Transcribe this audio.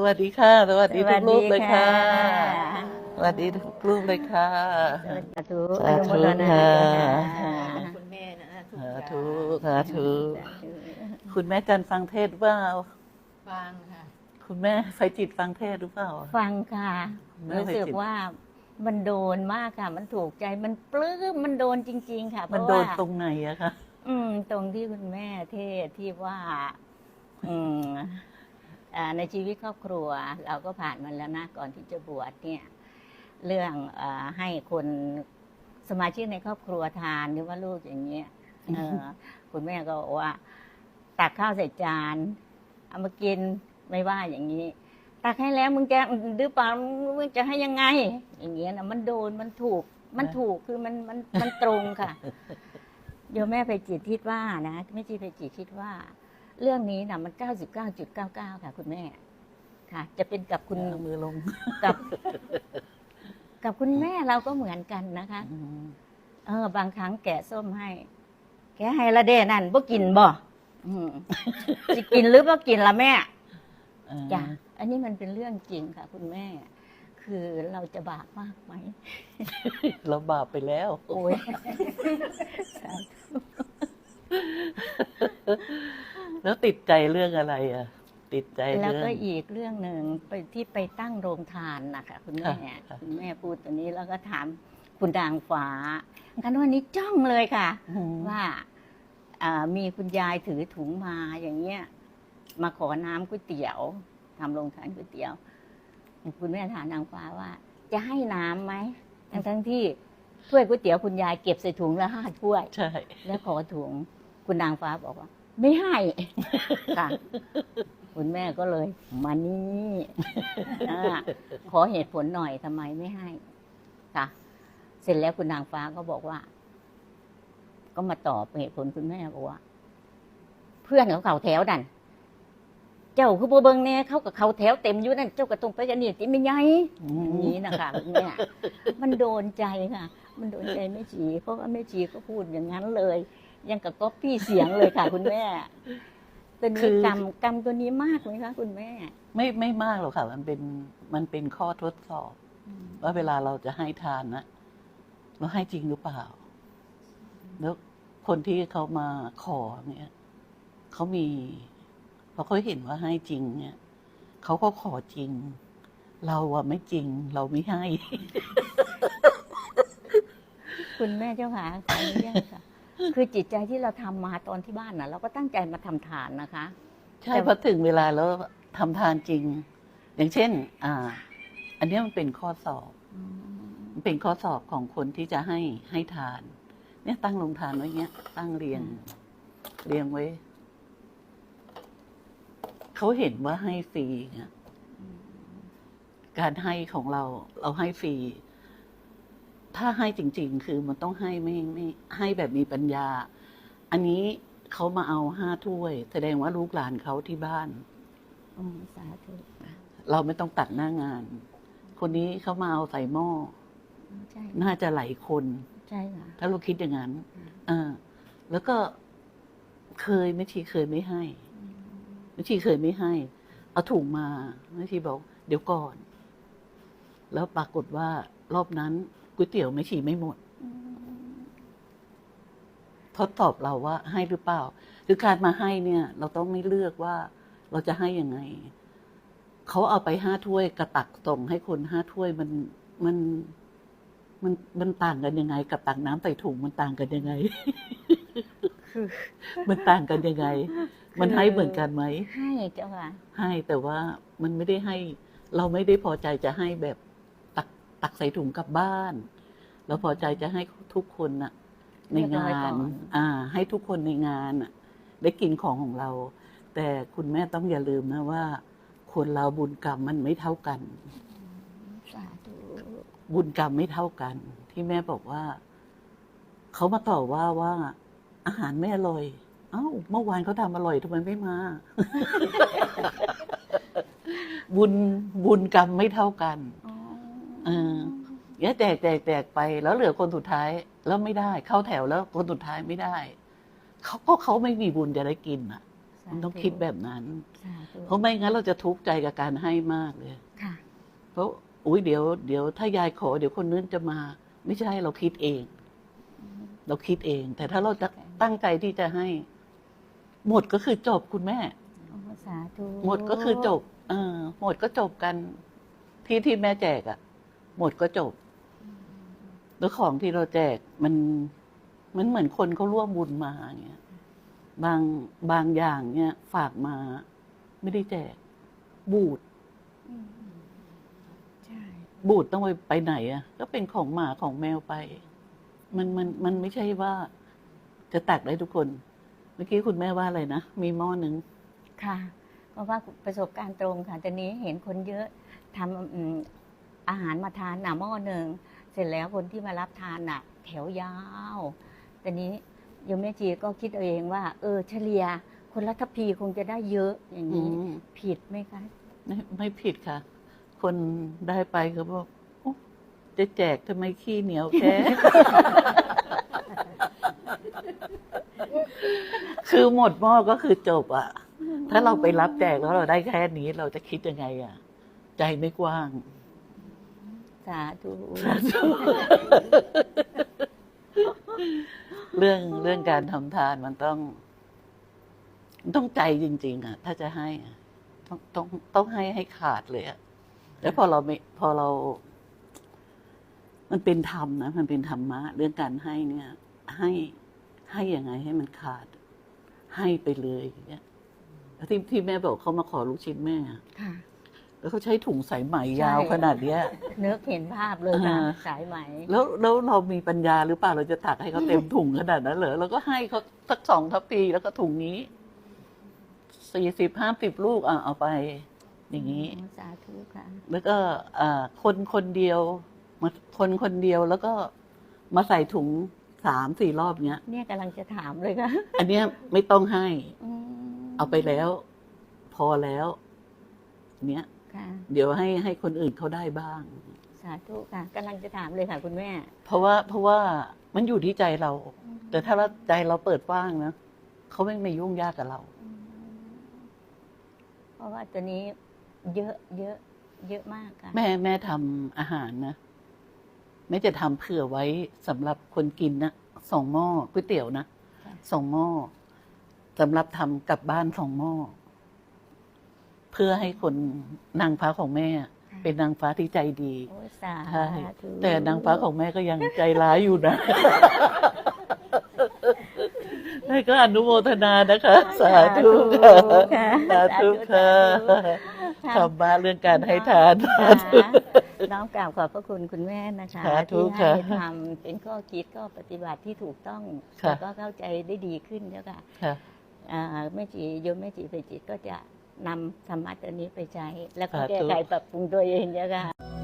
สวัสดีค่ะ สวัสดีทุกรูปเลยค่ะ สวัสดีค่ะสวัสดีทุกรูปเลยค่ะ สาธุสาธุอนุโมทนาค่ะค่ะคุณแม่นะทุกสาอย่างธุสาธุคุณแม่จันฟังเทศหรือเปล่าฟังค่ะ คุณแม่ไฟจิตฟังเทศหรือเปล่า ฟังค่ะไม่รู้เคยสึกจิตว่ามันโดนมากค่ะ มันถูกใจ มันปลื้ม มันโดนจริง ๆ ค่ะเพมันราะโดว่านตรงไหนอะคะ อืม ตรงที่คุณแม่เทศที่ว่า อืมอ่า ในชีวิตครอบครัวเราก็ผ่านมันแล้วนะก่อนที่จะบวชเนี่ยเรื่องอาให้คนสมาชิกในครอบครัวทานหรือว่าลูกอย่างเงี้ยเออคุณแม่ก็บอกว่า ตักข้าวใส่จานเอามากินไม่ว่าอย่างนี้ ตักให้แล้วมึงจะดื้อเปล่ามึงจะให้ยังไง อย่างเงี้ยนะมันโดนมันถูก มันถูกคือมันมันมันตรงค่ะโยมแม่ไปจิตคิดว่านะไม่ใช่ไปจิตคิดว่า เรื่องนี้นะมันเก้าสิบเก้าจุดเก้าเก้าค่ะ คุณแม่ ค่ะ จะเป็นกับคุณเอามือลง กับ กับคุณแม่เราก็เหมือนกันนะคะอืมเออ บางครั้งแกะส้มให้ แกะให้ละเด้นั่นบ่กินบ่อืมสิกินหรือบ่กินละแม่เออจ้ะอันนี้มันเป็นเรื่องจริงค่ะ คุณแม่ คือเราจะบาปมากไหม เราบาปไปแล้ว โอ้ยสาธุ แล้วติดใจเรื่องอะไรอะติดใจแล้วเรื่องก็อีกเรื่องหนึ่งไปที่ไปตั้งโรงทานนะคะคุณแม่ค่ะค่ะคุณแม่พูดตัวนี้แล้วก็ถามคุณดางฟ้ากันวันนี้จ้องเลยค่ะอืมว่าอ่ามีคุณยายถือถุงมาอย่างเงี้ย มาขอน้ำก๋วยเตี๋ยวทำโรงทานก๋วยเตี๋ยว คุณแม่ถามนางฟ้าว่า จะให้น้ำไหมทั้งทั้งๆที่ถ้วยก๋วยเตี๋ยวคุณยายเก็บใส่ถุงละห้าถ้วย ใช่ แล้วขอถุงคุณนางฟ้าบอกว่า ไม่ให้ ค่ะ คุณแม่ก็เลย มานี่อ่าขอเหตุผลหน่อยทำไมไม่ให้ ค่ะ เสร็จแล้วคุณนางฟ้าก็บอกว่า ก็มาตอบเหตุผลคุณแม่บอกว่า เพื่อนเขาเขาแถวดันเจ้าคือโบเบิงเนี่ยเขากับเขาแถวเต็มอยู่นั่นเจ้าก็ตรงไปกันนี่ติไม่ใหญ่อือย่างมนี้นะคะคุณแม่มันโดนใจค่ะ มันโดนใจแม่ชีเพราะว่าแม่ชีก็พูดอย่างนั้นเลย ยังกับก๊อปปี้เสียงเลยค่ะ คุณแม่ตัวนี้กรรมกรรมตัวนี้มากไหมคะคุณแม่ ไม่ไม่มากหรอกค่ะ มันเป็นมันเป็นข้อทดสอบ ว่าเวลาเราจะให้ทานนะเราให้จริงหรือเปล่า แล้วคนที่เขามาขอเนี่ยเขามีพอเขาเห็นว่าให้จริง เนี่ยเขาก็ขอจริง เราอะไม่จริง เราไม่ให้ คุณแม่เจ้าค่ะขออนุญาตค่ะ คือจิตใจที่เราทำมาตอนที่บ้านน่ะเราก็ตั้งใจมาทำทานนะคะ ใช่แต่พอถึงเวลาแล้วทำทานจริง อย่างเช่น อ่า อันเนี้ยมันเป็นข้อสอบมันเป็นข้อสอบของคนที่จะให้ให้ทาน เนี่ยตั้งลงทานไว้เงี้ย ตั้งเรียง เรียงไว้เขาเห็นว่าให้ฟรีเนี่ยการให้ของเรา เราให้ฟรี ถ้าให้จริง ๆ คือมันต้องให้ไม่ไม่ให้แบบมีปัญญา อันนี้เขามาเอาห้าถ้วย แสดงว่าลูกหลานเขาที่บ้านอืมสาธุค่ะเราไม่ต้องตัดหน้างาน คนนี้เขามาเอาใส่หม้อ ใช่น่าจะหลายคน ใช่ค่ะ ถ้าเราคิดอย่างนั้นอ่าแล้วก็เคยไม่ชีเคยไม่ให้ไม่ชีเคยไม่ให้ เอาถุงมาไม่ชีบอก เดี๋ยวก่อน แล้วปรากฏว่ารอบนั้น ก๋วยเตี๋ยวไม่ชีไม่หมดทดสอบเราว่าให้หรือเปล่าคือการมาให้เนี่ย เราต้องไม่เลือกว่าเราจะให้ยังไง เขาเอาไปห้าถ้วยกระตักส่งให้คนห้าถ้วยมันมันมันมันต่างกันยังไง กับตักน้ำใส่ถุงมันต่างกันยังไงคือมันต่างกันยังไง มันให้เหมือนกันไหมให้เจ้าค่ะให้แต่ว่ามันไม่ได้ให้ เราไม่ได้พอใจจะให้แบบ ตักตักใส่ถุงกลับบ้านเราพอใจจะให้ทุกคนน่ะ ในงาเรียบร้อยก่นอนอ่า ให้ทุกคนในงานน่ะ ได้กินของของเรา แต่คุณแม่ต้องอย่าลืมนะว่า คนเราบุญกรรมมันไม่เท่ากันสาธุบุญกรรมไม่เท่ากัน ที่แม่บอกว่า เขามาต่อว่าว่า อาหารไม่อร่อย เอ้า เมื่อวานเขาทำอร่อยทำไมไม่มาบุญบุญกรรมไม่เท่ากันอ๋อ เออเดี๋ยวแตกแตกแตกไปแล้วเหลือคนสุดท้ายแล้วไม่ได้ เข้าแถวแล้วคนสุดท้ายไม่ได้เขาก็เขาไม่มีบุญจะได้กินอะสมันต้องคิดแบบนั้นสาธุเพราะไม่งั้นเราจะทุกข์ใจกับการให้มากเลยค่ะเพราะอุ้ยเดี๋ยวเดี๋ยวถ้ายายขอ เดี๋ยวคนนู้นจะมา ไม่ใช่เราคิดเอง เราคิดเอง แต่ถ้าเราจะตั้งใจที่จะให้ หมดก็คือจบคุณแม่โอ้สาธุหมดก็คือจบ เออหมดก็จบกัน ที่ที่แม่แจกอะ่ะ หมดก็จบ แล้วของที่เราแจกมันมันเหมือนคนเขาร่วมบุญมาอย่างเงี้ย บางบางอย่างเนี่ยฝากมา ไม่ได้แจก บูดอืมใช่บูดต้องไปไปไหนอะ่ะ ก็เป็นของหมาของแมวไป มันมันมันไม่ใช่ว่า จะตักได้ทุกคน เมื่อกี้คุณแม่ว่าอะไรนะ มีหม้อหนึ่งค่ะ เพราะว่าประสบการณ์ตรงค่ะตอนนี้เห็นคนเยอะทำ อืมอาหารมาทานหนาหม้อหนึ่งเสร็จแล้วคนที่มารับทานน่ะ แถวยาวตอนนี้โยมแม่จีก็คิดเอาเองว่า เออเฉลี่ยคนละทัพพีคงจะได้เยอะอย่างอืนี้มผิดไหมคะไม่ไม่ผิดค่ะ คนได้ไปเขาบอกโอ๊ะจะแจกทำไมขี้เหนียวแค่คือหมดหม้อก็คือจบอะถ้าเราไปรับแจกแล้วเราได้แค่นี้ เราจะคิดยังไงอะใจไม่กว้าง สาธุเรื่องเรื่องการทำทานมันต้องมันต้องใจจริง ๆอะถ้าจะให้อะต้องต้องต้องให้ให้ขาดเลยอะแล้วพอเราไม่พอเรา มันเป็นธรรมนะมันเป็นธรรมะ เรื่องการให้เนี่ย ให้ให้ยังไงให้มันขาด ให้ไปเลยอย่างเงี้ยแล้วที่ที่แม่บอกเขามาขอลูกชิ้นแม่อะค่ะ แล้วเขาใช้ถุงสายไหมใช่ยาวขนาดเนี้ยนึกเห็นภาพเลยค่ะอ่าสายไหม แล้วแล้วเรามีปัญญาหรือเปล่าเราจะตักให้เขาเต็มถุงขนาดนั้นเหรอเราก็ให้เขาสักสองทัพพีแล้วก็ถุงนี้สี่สิบห้าสิบลูกอะเอาไป อย่างนี้อ๋อสาธุค่ะแล้วก็อ่าคนคนเดียวมาคนคนเดียวแล้วก็มาใส่ถุงสามสี่รอบเนี้ย เนี่ยกำลังจะถามเลยค่ะ อันเนี้ยไม่ต้องให้มเอาไปแล้ว พอแล้ว เนี้ย ค่ะ เดี๋ยวให้ให้คนอื่นเขาได้บ้าง สาธุค่ะกำลังจะถามเลยค่ะ คุณแม่ เพราะว่าเพราะว่ามันอยู่ที่ใจเรา แต่ถ้าเราใจเราเปิดกว้างนะเขาไม่มายุ่งยากกับเรา เพราะว่าตัวนี้เยอะเยอะ เยอะมากค่ะ แม่แม่ทำอาหารนะแม่จะทำเผื่อไว้สำหรับคนกินนะสองหม้อก๋วยเตี๋ยวนะค่ะสองหม้อสำหรับทำกลับบ้านสองหม้อเพื่อให้คนนางฟ้าของแม่ เป็นนางฟ้าที่ใจดีโอ้ยสาใช่ธุแต่นางฟ้าของแม่ก็ยังใจร้ายอยู่นะ ให้ก็อนุโมทนานะคะ สาธุค่ะค่ะสาธุค่ะค่ะธรรมะเรื่องการให้ทานค่ะน้อมกราบขอบพระคุณคุณแม่นะคะสาธุที่ค่ะให้ทำเป็นข้อคิดก็ปฏิบัติที่ถูกต้องค่ะ แล้วก็เข้าใจได้ดีขึ้นเจ้าค่ะค่ะ อ่าแม่จีโยมแม่จีไปจิตก็จะ นำธรรมะตัวนี้ไปใช้ แล้วก็สาธุแก้ไขปรับปรุงตัวเองเจ้าค่ะ